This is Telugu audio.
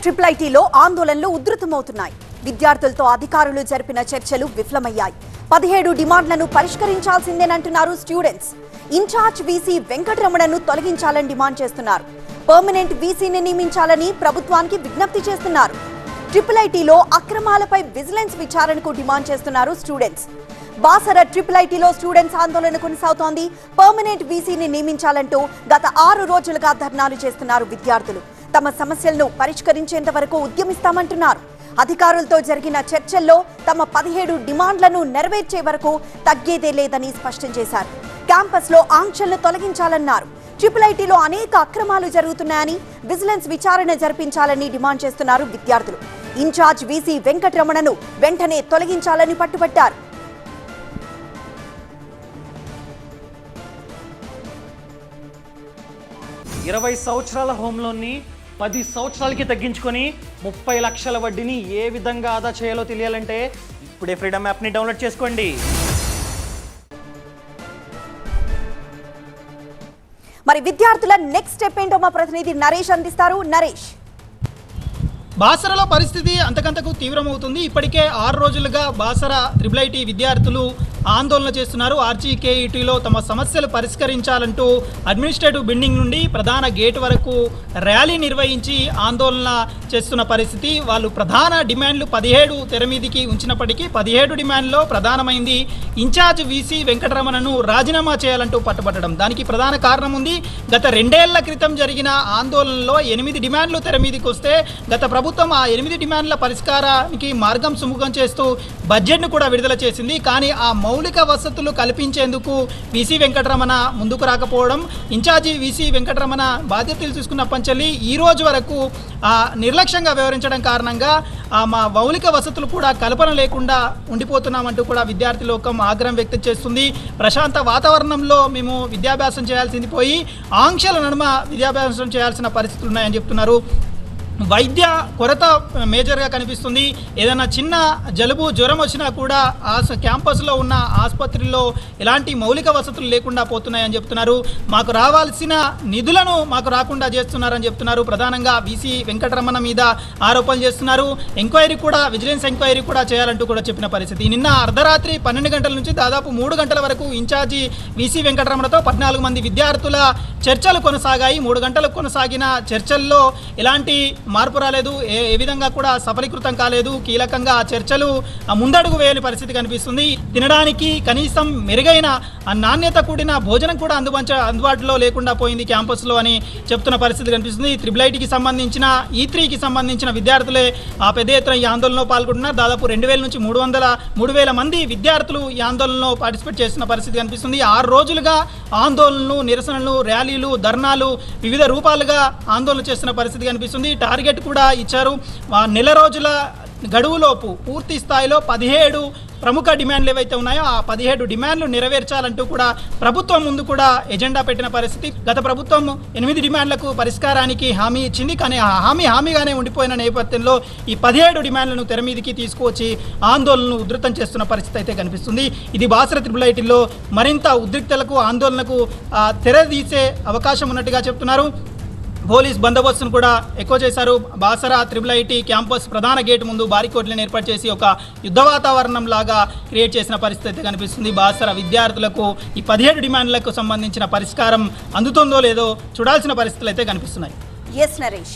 ట్రిపుల్ ఐటీలో ఆందోళనలు ఉధృతమవుతున్నాయి. విద్యార్థులతో అధికారులు జరిపిన చర్చలు విఫలమయ్యాయి. పదిహేడు డిమాండ్లను పరిష్కరించాల్సిందేనంటున్నారు స్టూడెంట్స్. ఇన్ఛార్జ్ వీసీ వెంకటరమణను తొలగించాలని డిమాండ్ చేస్తున్నారు. పర్మనెంట్ వీసీని నియమించాలని ప్రభుత్వానికి విజ్ఞప్తి చేస్తున్నారు. ట్రిపుల్ ఐటీలో అక్రమాలపై విజిలెన్స్ విచారణకు డిమాండ్ చేస్తున్నారు స్టూడెంట్స్. బాసర ట్రిపుల్ ఐటీలో స్టూడెంట్స్ ఆందోళన కొనసాగుతోంది. పర్మనెంట్ వీసీని నియమించాలంటూ గత ఆరు రోజులుగా ధర్నాలు చేస్తున్నారు విద్యార్థులు. తమ సమస్యలను పరిష్కరించేంత వరకు ఉద్యమిస్తామంటున్నారు. అధికారులతో జరిగిన చర్చల్లో తమ పదిహేడు డిమాండ్లను నెరవేర్చే వరకు తగ్గేదే లేదని స్పష్టం చేశారు. క్యాంపస్లో ఆంక్షలను తొలగించాలన్నారు. ట్రిపుల్ ఐటీలో అనేక అక్రమాలు జరుగుతున్నాయని విజిలెన్స్ విచారణ జరిపించాలని డిమాండ్ చేస్తున్నారు విద్యార్థులు. ఇన్ఛార్జ్ వీసీ వెంకటరమణను వెంటనే తొలగించాలని పట్టుబట్టారు. ఇరవై సంవత్సరాల హోంలోని పది సంవత్సరాలకి తగ్గించుకొని ముప్పై లక్షల వడ్డీని ఏ విధంగా ఆదా చేయాలో తెలియాలంటే ఇప్పుడే ఫ్రీడమ్ యాప్ని డౌన్లోడ్ చేసుకోండి. మరి విద్యార్థుల నెక్స్ట్ స్టెప్ ఏంటో మా ప్రతినిధి నరేష్ అందిస్తారు. నరేష్. బాసరలో పరిస్థితి అంతకంతకు తీవ్రమవుతుంది. ఇప్పటికే ఆరు రోజులుగా బాసర త్రిబుల్ ఐటీ విద్యార్థులు ఆందోళన చేస్తున్నారు. ఆర్జీకేఈటీలో తమ సమస్యలు పరిష్కరించాలంటూ అడ్మినిస్ట్రేటివ్ బిల్డింగ్ నుండి ప్రధాన గేట్ వరకు ర్యాలీ నిర్వహించి ఆందోళన చేస్తున్న పరిస్థితి. వాళ్ళు ప్రధాన డిమాండ్లు పదిహేడు తెర మీదికి ఉంచినప్పటికీ పదిహేడు డిమాండ్లో ప్రధానమైంది. ఇన్ఛార్జ్ వీసీ వెంకటరమణను రాజీనామా చేయాలంటూ పట్టుబట్టడం. దానికి ప్రధాన కారణం ఉంది. గత రెండేళ్ళ క్రితం జరిగిన ఆందోళనలో ఎనిమిది డిమాండ్లు తెర మీదికి వస్తే గత ప్రభుత్వం ఆ ఎనిమిది డిమాండ్ల పరిష్కారానికి మార్గం సుముఖం చేస్తూ బడ్జెట్ను కూడా విడుదల చేసింది. కానీ ఆ మౌలిక వసతులు కల్పించేందుకు వీసీ వెంకటరమణ ముందుకు రాకపోవడం ఇన్ఛార్జి వీసీ వెంకటరమణ బాధ్యతలు తీసుకున్న పంచలి ఈ రోజు వరకు నిర్లక్ష్యంగా వ్యవహరించడం కారణంగా ఆ, మా మౌలిక వసతులు కూడా కల్పన లేకుండా ఉండిపోతున్నామంటూ కూడా విద్యార్థి లోకం ఆగ్రహం వ్యక్తం చేస్తుంది. ప్రశాంత వాతావరణంలో మేము విద్యాభ్యాసం చేయాల్సింది పోయి ఆంక్షల నడుమ విద్యాభ్యాసం చేయాల్సిన పరిస్థితులు ఉన్నాయని చెప్తున్నారు. వైద్య కొరత మేజర్గా కనిపిస్తుంది. ఏదైనా చిన్న జలుబు జ్వరం వచ్చినా కూడా ఆ క్యాంపస్లో ఉన్న ఆసుపత్రిలో ఎలాంటి మౌలిక వసతులు లేకుండా పోతున్నాయని చెప్తున్నారు. మాకు రావాల్సిన నిధులను మాకు రాకుండా చేస్తున్నారని చెప్తున్నారు. ప్రధానంగా బీసీ వెంకటరమణ మీద ఆరోపణలు చేస్తున్నారు. ఎంక్వైరీ కూడా విజిలెన్స్ ఎంక్వైరీ కూడా చేయాలంటూ కూడా చెప్పిన పరిస్థితి. నిన్న అర్ధరాత్రి పన్నెండు గంటల నుంచి దాదాపు మూడు గంటల వరకు ఇన్ఛార్జి వీసీ వెంకటరమణతో పద్నాలుగు మంది విద్యార్థుల చర్చలు కొనసాగాయి. మూడు గంటలకు కొనసాగిన చర్చల్లో ఎలాంటి మార్పు రాలేదు. ఏ ఏ విధంగా కూడా సఫలీకృతం కాలేదు. కీలకంగా ఆ చర్చలు ముందడుగు వేయని పరిస్థితి కనిపిస్తుంది. తినడానికి కనీసం మెరుగైన నాణ్యత కూడిన భోజనం కూడా అందుబంచ అందుబాటులో లేకుండా పోయింది క్యాంపస్లో అని చెప్తున్న పరిస్థితి కనిపిస్తుంది. త్రిబుల్ ఐటీకి సంబంధించిన e ఈ త్రీకి సంబంధించిన విద్యార్థులే ఆ పెద్ద ఎత్తున ఈ ఆందోళనలో పాల్గొంటున్నారు. దాదాపు రెండు వేల నుంచి మూడు వందల మూడు వేల మంది విద్యార్థులు ఈ ఆందోళనలో పార్టిసిపేట్ చేస్తున్న పరిస్థితి కనిపిస్తుంది. ఆరు రోజులుగా ఆందోళనలు నిరసనలు ర్యాలీలు ధర్నాలు వివిధ రూపాలుగా ఆందోళన చేస్తున్న పరిస్థితి కనిపిస్తుంది. టార్గెట్ కూడా ఇచ్చారు. ఆ నెల రోజుల గడువులోపు పూర్తి స్థాయిలో పదిహేడు ప్రముఖ డిమాండ్లు ఏవైతే ఉన్నాయో ఆ పదిహేడు డిమాండ్లు నెరవేర్చాలంటూ కూడా ప్రభుత్వం ముందు కూడా ఎజెండా పెట్టిన పరిస్థితి. గత ప్రభుత్వం ఎనిమిది డిమాండ్లకు పరిష్కారానికి హామీ ఇచ్చింది. కానీ ఆ హామీ హామీగానే ఉండిపోయిన నేపథ్యంలో ఈ పదిహేడు డిమాండ్లను తెర మీదకి తీసుకువచ్చి ఆందోళనను ఉధృతం చేస్తున్న పరిస్థితి అయితే కనిపిస్తుంది. ఇది బాసర త్రిబుల్ ఐటీలో మరింత ఉద్రిక్తలకు ఆందోళనకు తెరదీసే అవకాశం ఉన్నట్టుగా చెప్తున్నారు. పోలీస్ బందోబస్తును కూడా ఎక్కువ చేశారు. బాసరా త్రిబుల్ ఐటీ క్యాంపస్ ప్రధాన గేట్ ముందు బారికోట్లను ఏర్పాటు చేసి ఒక యుద్ధ వాతావరణం లాగా క్రియేట్ చేసిన పరిస్థితి అయితే కనిపిస్తుంది. బాసరా విద్యార్థులకు ఈ పదిహేడు డిమాండ్లకు సంబంధించిన పరిష్కారం అందుతుందో లేదో చూడాల్సిన పరిస్థితులు అయితే కనిపిస్తున్నాయి. ఎస్ నరేష్.